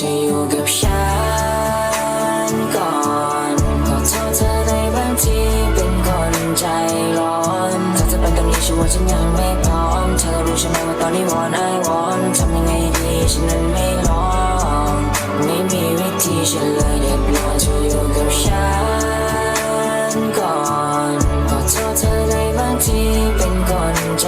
ที่อยู่กับฉันก่อนขอโทษเธอในบางทีเป็นคนใจร้อนถ้าจะเป็นตอนนี้ฉันว่าฉันยังไม่พร้อมเธอรู้ใช่ไหมว่าตอนนี้วอนไอวอนทำยังไงดีฉันนั้นไม่ลองไม่มีวิธีฉันเลยอยากลองจะอยู่กับฉันก่อนขอโทษเธอในบางทีเป็นคนใจ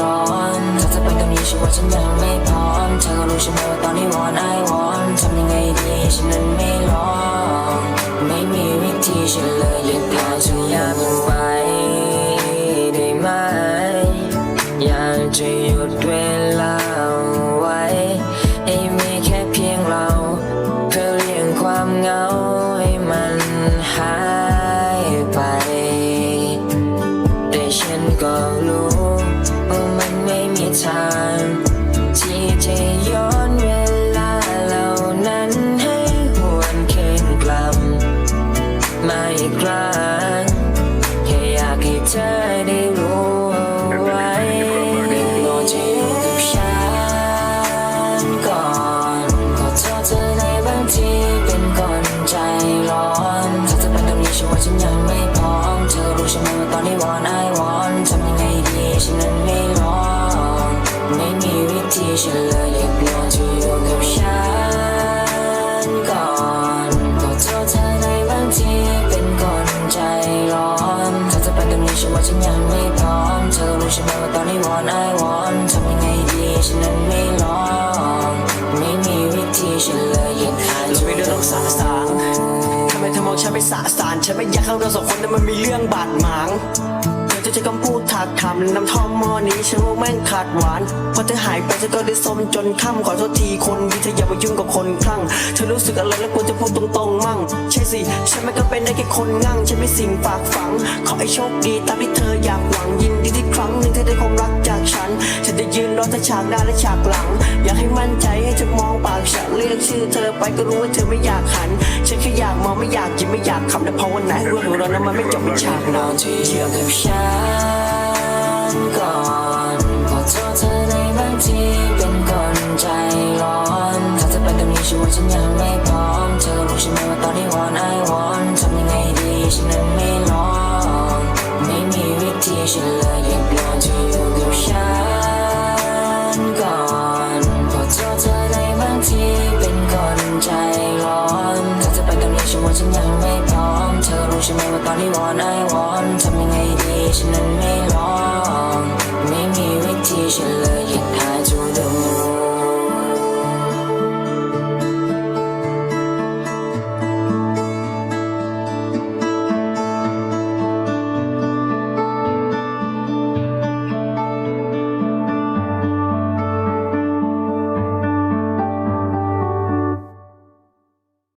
ร้อนถ้าจะเป็นตอนนี้ฉันว่าฉันยังไม่พร้อมเธอรู้ใช่ไหมว่าตอนนี้วอนไอวอน ทำยังไงดีฉันนั้นไม่ร้องไม่มีวิธีฉันเลยอยากลองจะอย่าเพิ่า มาอีกครั้งแค่อยากให้เธอได้รู้เอาไว้ได้โปรดจะอยู่กับฉันก่อนขอโทษเธอในบางทีเป็นคนใจร้อนถ้าจะเป็นตรงนี้ฉันว่าฉันยังไม่พร้อมเธอรู้ใช่ไหมว่าตอนนี้วอนไอวอนทำยังไงดีฉันนั้นไม่ลองไม่มีวิธีฉันเลย ฉันว่าฉันยังไม่พร้อม เธอรู้ใช่ไหมว่าตอนนี้วอนไอวอนทำยังไงดีฉันนั้นไม่ลอง ไม่มีวิธีฉันเลยยังขาเราไม่ได้ต้องสาสางทำไมเธอมองฉันไปสาสารฉันไม่อยากให้เราสองคนนั้นมันมีเรื่องบาดหมาง จะใช้คำพูดถักถามน้ำท่อมมอนี้ฉันว่าแม่งขาดหวานพอเธอหายไปฉันก็ได้สมจนค่ำขอโทษทีคนดีเธออย่ามายุ่งกับคนคลั่งเธอรู้สึกอะไรแล้วควรจะพูดตรงๆมั่ง ใช่สิฉันไม่ก็เป็นได้แค่คนงั่งฉันไม่สิ่งฝากฝัง ขอให้โชคดีตามที่เธออยากหวังยินดีที่ครั้งหนึ่งเธอได้ความรักจากฉัน ฉันจะยืนรอเธอฉากหน้าและฉากหลัง อยากให้มั่นใจให้เธอมองปากฉันเรียกชื่อเธอไปก็รู้ว่าเธอไม่อยากหัน ฉันแค่อยากมองไม่อยากยิ้มไม่อยากขำแต่พอวันไหนรื่ มันไม่จบเป็นฉากนองงที่อยู่กับฉันก่อนขอโทษเธอในบางทีเป็นคนใจร้อนถ้าจะไปตรงนี้ฉันว่าฉันยังไม่พร้อมเธอรู้ใช่ไหมว่าตอนนี้วอนไอวอนทำยังไงดีฉันนั้นไม่ลองไม่มีวิธีฉันเลยอยากลองที่อยู่กับฉันก่อน เธอรู้ใช่ไมว่าตอนที่วอนไอวอนทำยังไงดี ฉันนั้นไม่ลอง ไม่มีวิธีฉันเลยอยาก